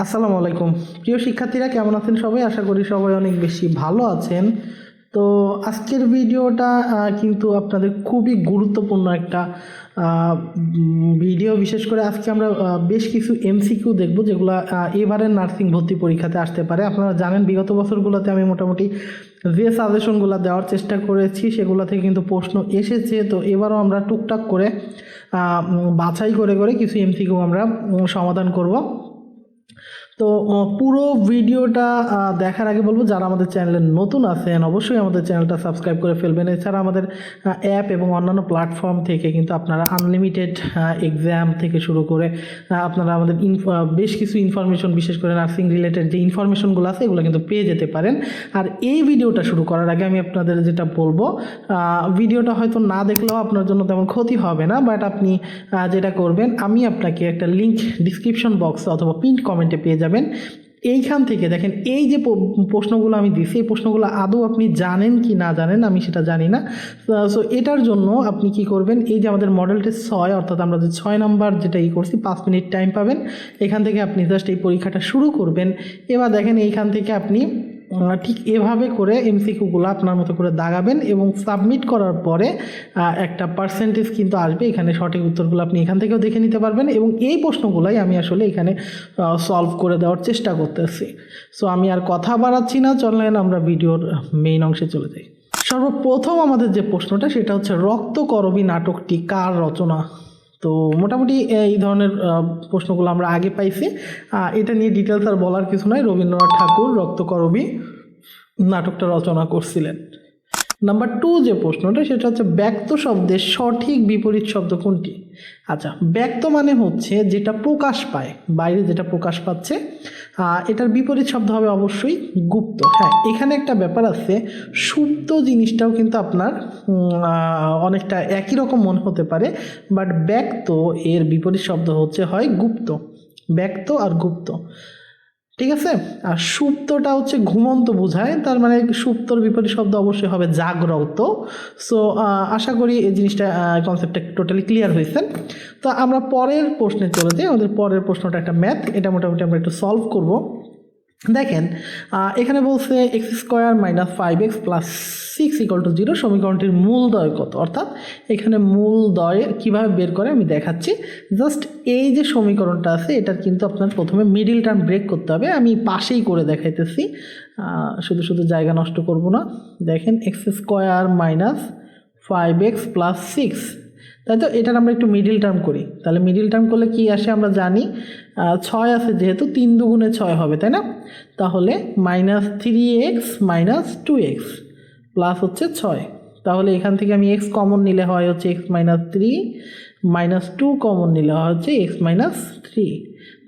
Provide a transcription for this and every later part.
আসসালামু আলাইকুম। প্রিয় শিক্ষার্থীরা, কেমন আছেন সবাই? আশা করি সবাই অনেক বেশি ভালো আছেন। তো আজকের ভিডিওটা কিন্তু আপনাদের খুবই গুরুত্বপূর্ণ একটা ভিডিও। বিশেষ করে আজকে আমরা বেশ কিছু এমসিকিউ দেখব, যেগুলো এবারের নার্সিং ভর্তি পরীক্ষাতে আসতে পারে। আপনারা জানেন, বিগত বছরগুলোতে আমি মোটামুটি যে সাজেশনগুলো দেওয়ার চেষ্টা করেছি, সেগুলো থেকে কিন্তু প্রশ্ন এসেছে। তো এবারও আমরা টুকটাক করে বাছাই করে করে কিছু এমসিকিউ আমরা সমাধান করব। তো পুরো ভিডিওটা দেখার আগে বলব, যারা আমাদের চ্যানেলে নতুন আছেন, অবশ্যই আমাদের চ্যানেলটা সাবস্ক্রাইব করে ফেলবেন। এছাড়া আমাদের অ্যাপ এবং অন্যান্য প্ল্যাটফর্ম থেকে কিন্তু আপনারা আনলিমিটেড এক্সাম থেকে শুরু করে আপনারা আমাদের বেশ কিছু ইনফরমেশন বিশেষ করে নার্সিং রিলেটেড যে ইনফরমেশনগুলো আছে, এগুলো কিন্তু পেয়ে যেতে পারেন। আর এই ভিডিওটা শুরু করার আগে আমি আপনাদের যেটা বলব ভিডিওটা হয়তো না দেখলেও আপনার জন্য তেমন ক্ষতি হবে না বাট আপনি যেটা করবেন, আমি আপনাকে একটা লিঙ্ক ডিসক্রিপশন বক্সে অথবা পিন কমেন্টে পেয়ে যাবেন। এইখান থেকে দেখেন, এই যে প্রশ্নগুলো আমি দিছি এই প্রশ্নগুলো আদৌ আপনি জানেন কি না জানেন, আমি সেটা জানি না। সো এটার জন্য আপনি কি করবেন, এই যে আমাদের মডেল টেস্ট ছয়, অর্থাৎ আমরা যে ছয় নম্বর যেটা ই করছি, পাঁচ মিনিট টাইম পাবেন, এখান থেকে আপনি জাস্ট এই পরীক্ষাটা শুরু করবেন। এবার দেখেন, এইখান থেকে আপনি ঠিক এভাবে করে এমসিকিউগুলো আপনার মতো করে দাগাবেন এবং সাবমিট করার পরে একটা পার্সেন্টেজ কিন্তু আসবে। এখানে সঠিক উত্তরগুলো আপনি এখান থেকেও দেখে নিতে পারবেন এবং এই প্রশ্নগুলাই আমি আসলে এখানে সলভ করে দেওয়ার চেষ্টা করতেছি। সো আমি আর কথা বাড়াচ্ছি না। চলেন আমরা ভিডিওর মেইন অংশে চলে যাই। সর্বপ্রথম আমাদের যে প্রশ্নটা, সেটা হচ্ছে রক্তকরবী নাটকটি কার রচনা? তো মোটামুটি এই ধরনের প্রশ্নগুলো আমরা আগে পাইছি। এটা নিয়ে ডিটেলস আর বলার কিছু নয় রবীন্দ্রনাথ ঠাকুর, রক্তকরবি নাটকটা রচনা করছিলেন। নাম্বার টু যে প্রশ্নটা, সেটা হচ্ছে, ব্যক্ত শব্দের সঠিক বিপরীত শব্দ কোনটি? আচ্ছা ব্যক্ত মানে হচ্ছে, যেটা প্রকাশ পায়, বাইরে যেটা প্রকাশ পাচ্ছে এটার বিপরীত শব্দ হবে অবশ্যই গুপ্ত। হ্যাঁ এখানে একটা ব্যাপার আছে, সুপ্ত জিনিসটাও কিন্তু আপনার অনেকটা একই রকম মনে হতে পারে বাট ব্যক্ত এর বিপরীত শব্দ হচ্ছে হয় গুপ্ত। ব্যক্ত আর গুপ্ত। ঠিক আছে? আর সুপ্তটা হচ্ছে ঘুমন্ত বোঝায়, তার মানে সুপ্তর বিপরীত শব্দ অবশ্যই হবে জাগ্রত। সো আশা করি এই জিনিসটা কনসেপ্টটা টোটালি ক্লিয়ার হয়েছে। তো আমরা পরের প্রশ্নে চলে যাই। আমাদের পরের প্রশ্নটা একটা ম্যাথ এটা মোটামুটি আমরা একটু সলভ করব। দেখেন এখানে বলছে X square minus five X plus six equal to zero সমীকরণটির মূল দয় কত? অর্থাৎ এখানে মূল দয় কীভাবে বের করে আমি দেখাচ্ছি। জাস্ট এই যে সমীকরণটা আছে, এটার কিন্তু আপনার প্রথমে মিডিল টার্ম ব্রেক করতে হবে। আমি পাশেই করে দেখাইতেছি। শুধু শুধু জায়গা নষ্ট করব না। দেখেন X square minus five X plus six তাই তো? এটার আমরা একটু মিডিল টার্ম করি। তাহলে মিডিল টার্ম করলে কি আসে আমরা জানি ছয় আছে যেহেতু তিন দুগুণে ছয় হবে, তাই না? তাহলে minus three X minus two X plus হচ্ছে ছয়। তাহলে এখান থেকে আমি এক্স কমন নিলে হয় হচ্ছে X minus three minus two common নিলে হয় হচ্ছে এক্স মাইনাস থ্রি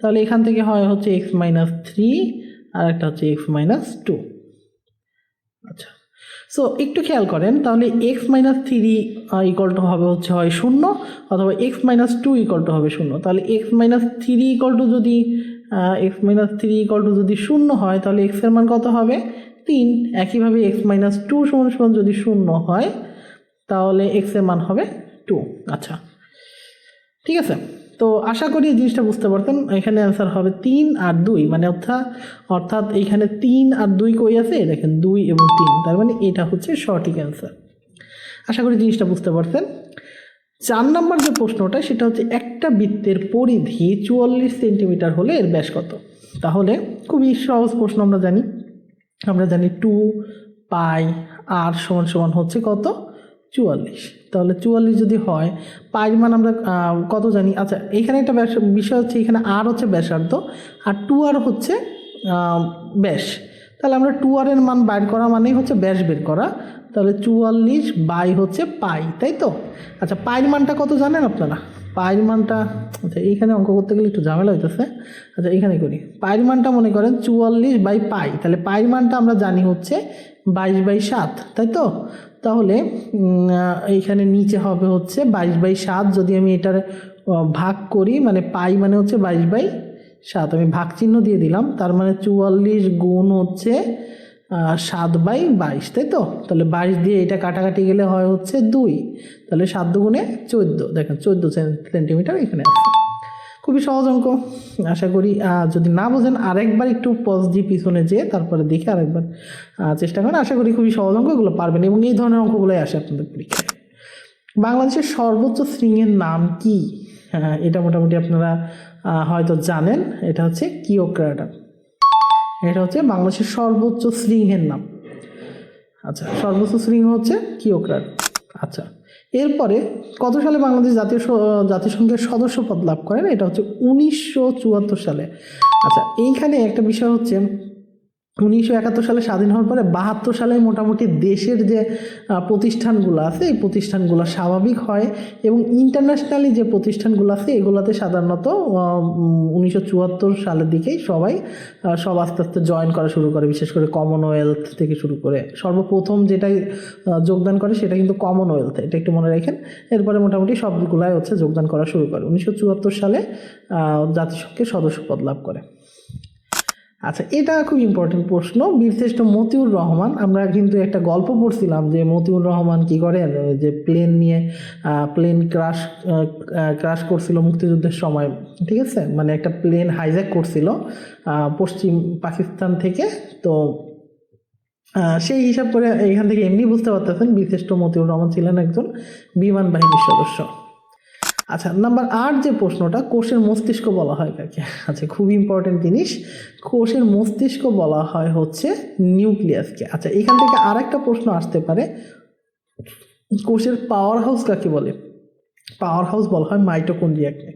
তাহলে এখান থেকে হয় হচ্ছে এক্স মাইনাস থ্রি আর একটা হচ্ছে এক্স মাইনাস টু আচ্ছা। সো একটু খেয়াল করেন, তাহলে X minus three equal to হবে হচ্ছে হয় শূন্য, অথবা X minus two equal to হবে শূন্য। তাহলে X minus three equal to যদি X minus three equal to যদি শূন্য হয়, তাহলে এক্সের মান কত হবে? তিন। একইভাবে এক্স মাইনাস টু সমান সমান যদি শূন্য হয়, তাহলে এক্সের মান হবে টু আচ্ছা। ঠিক আছে? তো আশা করি জিনিসটা বুঝতে পারতেন এখানে অ্যান্সার হবে তিন আর দুই মানে অর্থাৎ অর্থাৎ এখানে তিন আর দুই কই আছে? দেখেন দুই এবং তিন। তার মানে এটা হচ্ছে সঠিক অ্যান্সার আশা করি জিনিসটা বুঝতে পারছেন। চার নম্বর যে প্রশ্নটা, সেটা হচ্ছে একটা বৃত্তের পরিধি চুয়াল্লিশ সেন্টিমিটার হলে এর ব্যাস কত? তাহলে খুবই সহজ প্রশ্ন আমরা জানি। আমরা জানি টু পাই আর সমান সমান হচ্ছে কত? চুয়াল্লিশ। তাহলে চুয়াল্লিশ যদি হয় পাইর মান আমরা কত জানি? আচ্ছা এখানে একটা বিষয় হচ্ছে এখানে আর হচ্ছে ব্যাসার্ধ, আর টু আর হচ্ছে ব্যাস। তাহলে আমরা টু আর এর মান বাইর করা মানেই হচ্ছে ব্যাস বের করা। তাহলে চুয়াল্লিশ বাই হচ্ছে পাই, তাই তো? আচ্ছা পাইর মানটা কত জানেন আপনারা? পাইর মানটা আচ্ছা এইখানে অঙ্ক করতে গেলে একটু ঝামেলা হইতেছে। আচ্ছা এখানে করি। পাইর মানটা মনে করেন চুয়াল্লিশ বাই পাই, তাহলে পাইর মানটা আমরা জানি হচ্ছে বাইশ বাই সাত, তাই তো? তাহলে এইখানে নিচে হবে হচ্ছে বাইশ বাই সাত। যদি আমি এটার ভাগ করি মানে পাই মানে হচ্ছে বাইশ বাই সাত। আমি ভাগ চিহ্ন দিয়ে দিলাম, তার মানে চুয়াল্লিশ গুণ হচ্ছে সাত বাই বাইশ, তাই তো? তাহলে বাইশ দিয়ে এটা কাটাকাটি গেলে হয় হচ্ছে দুই। তাহলে সাত দুগুণে চোদ্দ। দেখেন, চোদ্দ সেন্টিমিটার এখানে আছে। খুবই সহজ অঙ্ক, আশা করি যদি না বোঝেন, আরেকবার একটু পজ দিয়ে পিছনে যেয়ে তারপরে দেখে আরেকবার চেষ্টা করেন। আশা করি খুবই সহজ অঙ্ক, এগুলো পারবেন এবং এই ধরনের অঙ্কগুলোই আসে আপনাদের পরীক্ষায়। বাংলাদেশের সর্বোচ্চ শৃঙ্গের নাম কি? হ্যাঁ এটা মোটামুটি আপনারা হয়তো জানেন, এটা হচ্ছে কিওক্রাটা এটা হচ্ছে বাংলাদেশের সর্বোচ্চ শৃঙ্গের নাম। আচ্ছা সর্বোচ্চ শৃঙ্গ হচ্ছে কিওক্রাট আচ্ছা এরপরে কত সালে বাংলাদেশ জাতীয় জাতিসংঘের সদস্য পদ লাভ করেন? এটা হচ্ছে উনিশশো চুয়াত্তর সালে। আচ্ছা এইখানে একটা বিষয় হচ্ছে উনিশশো একাত্তর সালে স্বাধীন হওয়ার পরে বাহাত্তর সালে মোটামুটি দেশের যে প্রতিষ্ঠানগুলো আছে, এই প্রতিষ্ঠানগুলো স্বাভাবিক হয় এবং ইন্টারন্যাশনালি যে প্রতিষ্ঠানগুলো আছে, এগুলোতে সাধারণত উনিশশো চুয়াত্তর সালের দিকেই সবাই সব আস্তে আস্তে জয়েন করা শুরু করে, বিশেষ করে কমনওয়েলথ থেকে শুরু করে। সর্বপ্রথম যেটাই যোগদান করে সেটা কিন্তু কমনওয়েলথ এটা একটু মনে রাখেন। এরপরে মোটামুটি সবগুলাই হচ্ছে যোগদান করা শুরু করে। উনিশশো চুয়াত্তর সালে জাতিসংঘের সদস্য পদ লাভ করে। আচ্ছা এটা খুব ইম্পর্টেন্ট প্রশ্ন। বীরশ্রেষ্ঠ মতিউর রহমান, আমরা কিন্তু একটা গল্প পড়ছিলাম যে মতিউর রহমান কি করেন যে প্লেন নিয়ে প্লেন ক্রাশ ক্রাশ করছিল মুক্তিযুদ্ধের সময়, ঠিক আছে? মানে একটা প্লেন হাইজ্যাক করছিল পশ্চিম পাকিস্তান থেকে। তো সেই হিসাব করে এখান থেকে এমনি বুঝতে পারতেছেন বীরশ্রেষ্ঠ মতিউর রহমান ছিলেন একজন বিমান বাহিনীর সদস্য। আচ্ছা নাম্বার আট যে প্রশ্নটা, কোষের মস্তিষ্ক বলা হয় কাকে আচ্ছা খুব ইম্পর্টেন্ট জিনিস। কোষের মস্তিষ্ক বলা হয় হচ্ছে নিউক্লিয়াসকে। আচ্ছা এখান থেকে আর একটা প্রশ্ন আসতে পারে। কোষের পাওয়ার হাউস কাকে বলে? পাওয়ার হাউস বলা হয় মাইটোকন্ড্রিয়াকে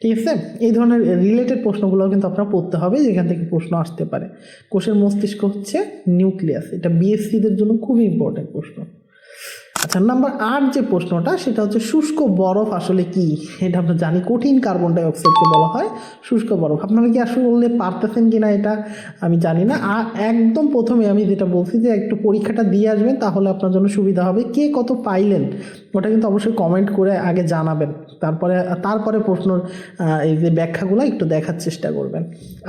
ঠিক আছে? এই ধরনের রিলেটেড প্রশ্নগুলো কিন্তু আপনার পড়তে হবে, যেখান থেকে প্রশ্ন আসতে পারে। কোষের মস্তিষ্ক হচ্ছে নিউক্লিয়াস। এটা বিএসসিদের জন্য খুবই ইম্পর্টেন্ট প্রশ্ন। আচ্ছা নাম্বার আট যে প্রশ্নটা, সেটা হচ্ছে শুষ্ক বরফ আসলে কি? এটা আমরা জানি, কঠিন কার্বন ডাইঅক্সাইডকে বলা হয়, শুষ্ক বরফ। আপনারা কি আসলে পারতেছেন কি না এটা আমি জানি না। আর একদম প্রথমে আমি যেটা বলছি যে, একটু পরীক্ষাটা দিয়ে আসবেন, তাহলে আপনার জন্য সুবিধা হবে। কে কত পাইলেন, ওটা কিন্তু অবশ্যই কমেন্ট করে আগে জানাবেন। তারপরে তারপরে প্রশ্নর এই যে ব্যাখ্যাগুলো একটু দেখার চেষ্টা করবেন।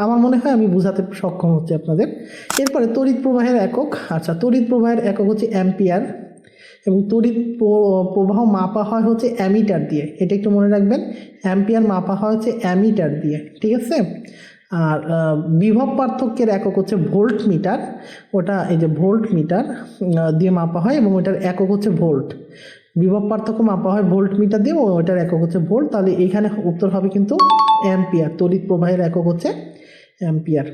আমার মনে হয় আমি বোঝাতে সক্ষম হচ্ছি আপনাদের। এরপরে তড়িৎ প্রবাহের একক। আচ্ছা তড়িৎ প্রবাহের একক হচ্ছে অ্যাম্পিয়ার। এবং তড়িৎ প্র- প্রবাহ মাপা হয় হচ্ছে অ্যামিটার দিয়ে। এটা একটু মনে রাখবেন, অ্যাম্পিয়ার মাপা হয় হচ্ছে অ্যামিটার দিয়ে, ঠিক আছে? আর বিভব পার্থক্যের একক হচ্ছে ভোল্ট মিটার ওটা এই যে ভোল্ট মিটার দিয়ে মাপা হয় এবং ওটার একক হচ্ছে ভোল্ট। বিভব পার্থক্য মাপা হয় ভোল্ট মিটার দিয়ে এবং ওটার একক হচ্ছে ভোল্ট, তাহলে এখানে উত্তর হবে কিন্তু অ্যাম্পিয়ার, তড়িৎ প্রবাহের একক হচ্ছে অ্যাম্পিয়ার।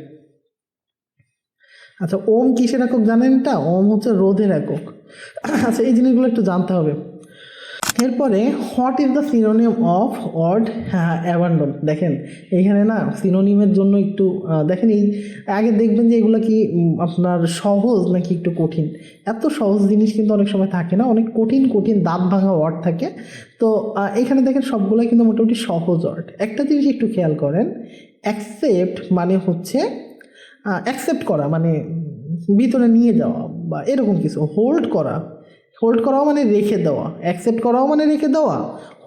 আচ্ছা ওম কিসের একক জানেন এটা ওম হচ্ছে রোধের একক। আচ্ছা এই জিনিসগুলো একটু জানতে হবে। এরপরে, what is the synonym of word হ্যাঁ অ্যাবান্ডন? দেখেন, এইখানে না সিনোনিমের জন্য একটু দেখেন, এই আগে দেখবেন যে এগুলো কি আপনার সহজ নাকি একটু কঠিন? এত সহজ জিনিস কিন্তু অনেক সময় থাকে না, অনেক কঠিন কঠিন দাঁত ভাঙা ওয়ার্ড থাকে। তো এখানে দেখেন সবগুলো কিন্তু মোটামুটি সহজ ওয়ার্ড একটা জিনিস একটু খেয়াল করেন অ্যাকসেপ্ট মানে হচ্ছে অ্যাকসেপ্ট করা মানে ভিতরে নিয়ে যাওয়া বা এরকম কিছু। হোল্ড করা। হোল্ড করাও মানে রেখে দেওয়া। অ্যাকসেপ্ট করাও মানে রেখে দেওয়া।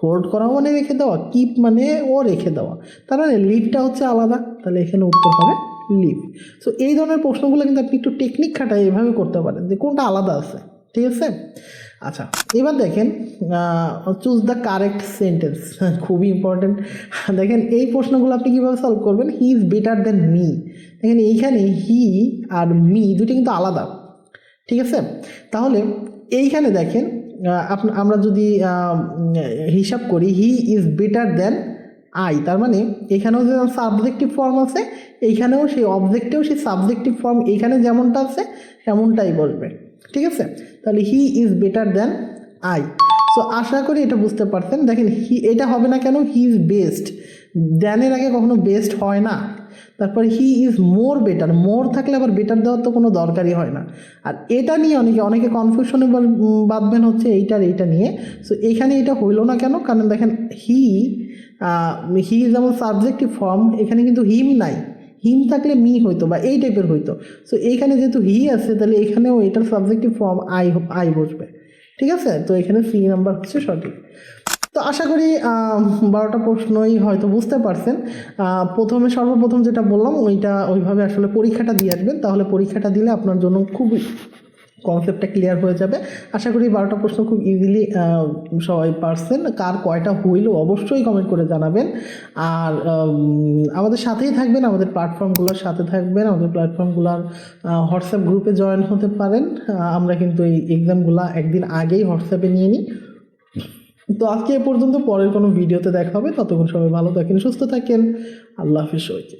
হোল্ড করাও মানে রেখে দেওয়া। কিপ মানে ও রেখে দেওয়া। তার মানে লিভটা হচ্ছে আলাদা। তাহলে এখানে উত্তর হবে লিভ সো এই ধরনের প্রশ্নগুলো কিন্তু আপনি একটু টেকনিক খাটায় এভাবে করতে পারেন যে কোনটা আলাদা আছে। ঠিক আছে? আচ্ছা এবার দেখেন চুজ দ্য কারেক্ট সেন্টেন্স খুবই ইম্পর্টেন্ট দেখেন, এই প্রশ্নগুলো আপনি কীভাবে সলভ করবেন? He is better than me দেখেন, এইখানে হি আর মি দুটি কিন্তু আলাদা, ঠিক আছে? তাহলে এইখানে দেখেন আমরা যদি হিসাব করি he is better than I তার মানে এখানেও যে সাবজেক্টিভ ফর্ম আছে, এইখানেও সেই অবজেক্টেও সেই সাবজেক্টিভ ফর্ম এইখানে যেমনটা আছে, তেমনটাই বসবে ঠিক আছে? তাহলে he is better than I so আশা করি এটা বুঝতে পারছেন। দেখেন হি এটা হবে না কেন হি ইজ বেস্ট দ্যানের আগে কখনো বেস্ট হয় না। তারপরে হি ইজ মোর বেটার মোর থাকলে আবার বেটার দেওয়ার তো কোনো দরকারই হয় না। আর এটা নিয়ে অনেকে অনেকে কনফিউশনে বাঁধবেন হচ্ছে এইটার, এইটা নিয়ে। সো এখানে এটা হইল না কেন? কারণ দেখেন হি হি যেমন সাবজেক্টিভ ফর্ম এখানে কিন্তু হিম নাই। হিম থাকলে মি হইতো বা এই টাইপের হইতো। সো এইখানে যেহেতু হি আছে, তাহলে এখানেও এটার সাবজেক্টিভ ফর্ম আই আই বসবে। ঠিক আছে? তো এখানে সি নাম্বার হচ্ছে সঠিক। তো আশা করি বারোটা প্রশ্নই হয়তো বুঝতে পারছেন। প্রথমে সর্বপ্রথম যেটা বললাম, ওইটা ওইভাবে আসলে পরীক্ষাটা দিয়ে আসবেন। তাহলে পরীক্ষাটা দিলে আপনার জন্য খুবই কনসেপ্টটা ক্লিয়ার হয়ে যাবে। আশা করি বারোটা প্রশ্ন খুব ইজিলি সবাই পারছেন। কার কয়টা হইল অবশ্যই কমেন্ট করে জানাবেন। আর আমাদের সাথেই থাকবেন, আমাদের প্ল্যাটফর্মগুলোর সাথে থাকবেন, আমাদের প্ল্যাটফর্মগুলোর হোয়াটসঅ্যাপ গ্রুপে জয়েন হতে পারেন। আমরা কিন্তু এই এক্সামগুলো একদিন আগেই হোয়াটসঅ্যাপে নিয়ে নিই। তো আজকে এ পর্যন্ত, পরের কোনো ভিডিওতে দেখা হবে। ততক্ষণ সবাই ভালো থাকেন, সুস্থ থাকেন। আল্লাহ হাফিজ সবাইকে।